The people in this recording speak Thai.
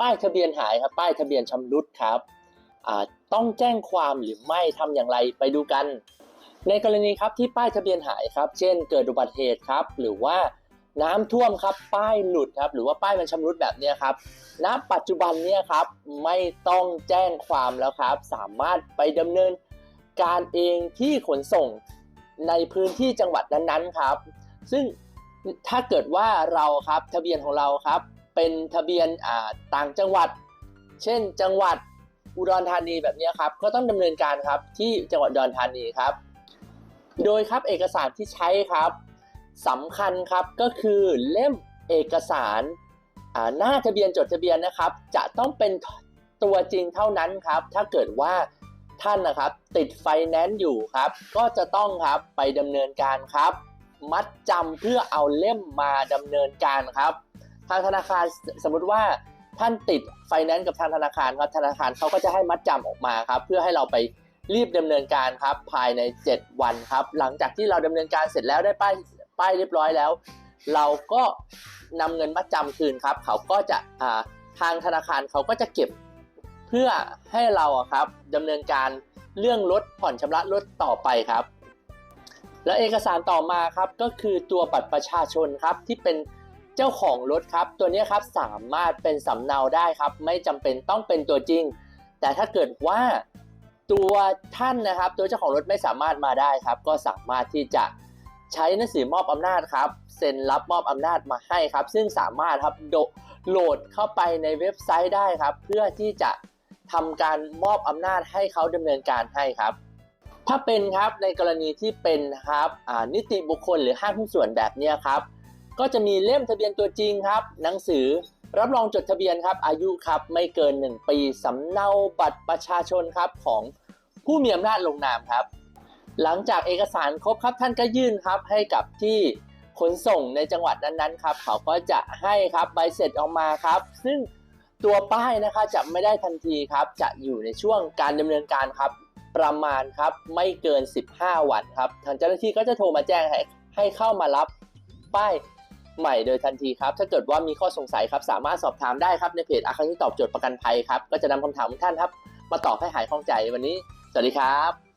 ป้ายทะเบียนหายครับ ป้ายทะเบียนชำรุดครับต้องแจ้งความหรือไม่ทำอย่างไรไปดูกัน ในกรณีครับที่ป้ายทะเบียนหายครับ เช่น เกิดอุบัติเหตุครับ หรือว่าน้ำท่วมครับ ป้ายหลุดครับ หรือว่าป้ายมันชำรุดแบบนี้ครับ ณ ปัจจุบันเนี่ยครับ ไม่ต้องแจ้งความแล้วครับ สามารถไปดำเนินการเองที่ขนส่งในพื้นที่จังหวัดนั้นๆครับ ซึ่งถ้าเกิดว่าเราครับทะเบียนของเราครับ เป็นทะเบียนต่างจังหวัด เช่น จังหวัดอุดรธานีแบบนี้ครับ ก็ต้องดำเนินการครับที่จังหวัดอุดรธานีครับ โดยครับเอกสารที่ใช้ครับสำคัญครับก็คือเล่มเอกสารหน้าทะเบียนจดทะเบียนนะครับ จะต้องเป็นตัวจริงเท่านั้นครับ ถ้าเกิดว่าท่านนะครับ ติดไฟแนนซ์อยู่ครับ ก็จะต้องครับไปดำเนินการครับ มัดจำเพื่อเอาเล่มมาดำเนินการครับ ทางธนาคารสมมุติว่าท่านติดไฟแนนซ์กับทางธนาคารครับธนาคารเขาก็จะให้มัดจำออกมาครับเพื่อให้เราไปรีบดำเนินการครับภายใน 7 วันครับ หลังจากที่เราดำเนินการเสร็จแล้วได้ป้ายป้ายเรียบร้อยแล้ว เราก็นำเงินมัดจำคืนครับ เขาก็จะาทางธนาคารเขาก็จะเก็บเพื่อให้เราครับดำเนินการเรื่องรถผ่อนชำระรถต่อไปครับ และเอกสารต่อมาครับก็คือตัวบัตรประชาชนครับที่เป็น เจ้าของรถครับ ตัวนี้ครับสามารถเป็นสำเนาได้ครับ ไม่จำเป็นต้องเป็นตัวจริง แต่ถ้าเกิดว่าตัวท่านนะครับตัวเจ้าของรถไม่สามารถมาได้ครับ ก็สามารถที่จะใช้หนังสือมอบอำนาจครับเซ็นรับมอบอำนาจมาให้ครับ ซึ่งสามารถครับโหลดเข้าไปในเว็บไซต์ได้ครับ เพื่อที่จะทำการมอบอำนาจให้เขาดำเนินการให้ครับ ถ้าเป็นครับในกรณีที่เป็นครับนิติบุคคลหรือห้างหุ้นส่วนแบบนี้ครับ ก็จะมีเล่มทะเบียนตัวจริงครับ หนังสือรับรองจดทะเบียนครับ อายุครับไม่เกิน 1 ปี สำเนาบัตรประชาชนครับของผู้มีอำนาจลงนามครับ หลังจากเอกสารครบครับท่านก็ยื่นครับให้กับที่ขนส่งในจังหวัดนั้นๆครับ เขาก็จะให้ครับใบเสร็จออกมาครับ ซึ่งตัวป้ายนะคะจะไม่ได้ทันทีครับ จะอยู่ในช่วงการดำเนินการครับ ประมาณครับไม่เกิน 15 วันครับ ทางเจ้าหน้าที่ก็จะโทรมาแจ้งให้ให้เข้ามารับป้าย ใหม่โดยทันทีครับ ถ้าเกิดว่ามีข้อสงสัยครับ สามารถสอบถามได้ครับในเพจอาคาที่ตอบโจทย์ประกันภัยครับ ก็จะนำคำถามของท่านครับ มาตอบให้หายข้องใจวันนี้ สวัสดีครับ